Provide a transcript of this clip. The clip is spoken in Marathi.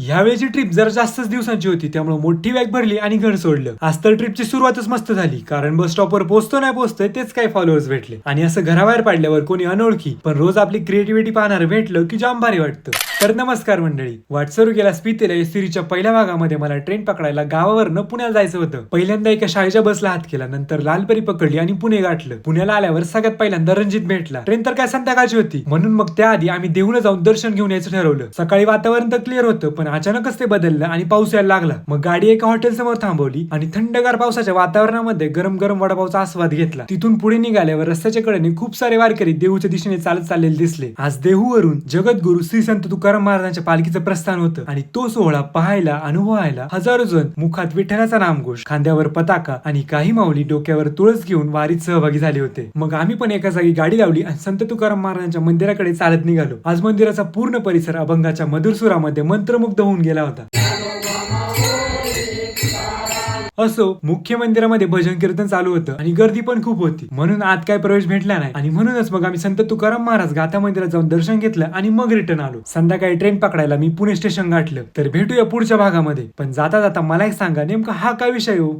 ह्यावेळेची ट्रिप जरा जास्तच दिवसांची होती त्यामुळे मोठी बॅग भरली आणि घर सोडलं. आज तर ट्रिपची सुरुवातच मस्त झाली कारण बस स्टॉपवर पोहोचतो नाही पोहोचतोय तेच काही फॉलोअर्स भेटले. आणि असं घराबाहेर पाडल्यावर कोणी अनोळखी पण रोज आपली क्रिएटिव्हिटी पाहणार भेटलं की जाम भारी वाटतं. तर नमस्कार मंडळी. वाटसरू गेला स्पितेला या सिरीजच्या पहिल्या भागामध्ये मला ट्रेन पकडायला गावावरनं पुण्याला जायचं होतं. पहिल्यांदा एका शाळेच्या बसला हात केला नंतर लालपरी पकडली आणि पुणे गाठलं. पुण्याला आल्यावर सगळ्यात पहिल्यांदा रणजित भेटला. ट्रेन तर काय संध्याकाळची होती. म्हणून मग त्याआधी आम्ही देऊळ जाऊन दर्शन घेऊन यायचं ठरवलं. सकाळी वातावरण तर क्लिअर होतं पण अचानकच ते बदललं आणि पाऊस यायला लागला. मग गाडी एका हॉटेल समोर थांबवली आणि थंडगार पावसाच्या वातावरणामध्ये गरम गरम वडापावचा आस्वाद घेतला. तिथून पुढे निघाल्यावर रस्त्याच्या कडेने खूप सारे वारकरी देहूच्या दिशेने चालत चाललेले दिसले. आज देहूवरून जगद्गुरु श्री संत तुकार तुकाराम महाराजांच्या पालखीचं प्रस्थान होतं. आणि तो सोहळा पाहायला अनुभवायला हजारो जण मुखात विठ्ठलाचा नामघोष खांद्यावर पताका आणि काही माऊली डोक्यावर तुळस घेऊन वारीत सहभागी झाले होते. मग आम्ही पण एका जागी गाडी लावली आणि संत तुकाराम महाराजांच्या मंदिराकडे चालत निघालो. आज मंदिराचा पूर्ण परिसर अभंगाच्या मधुर सुरामध्ये मंत्रमुग्ध होऊन गेला होता. असो मुख्य मंदिरामध्ये भजन कीर्तन चालू होतं आणि गर्दी पण खूप होती. म्हणून आत काय प्रवेश भेटला नाही. आणि म्हणूनच मग आम्ही संत तुकाराम महाराज गाथा मंदिरात जाऊन दर्शन घेतलं आणि मग रिटर्न आलो. संध्याकाळी ट्रेन पकडायला मी पुणे स्टेशन गाठलं. तर भेटूया पुढच्या भागामध्ये. पण जाता जाता मला एक सांगा नेमका हा काय विषय हो?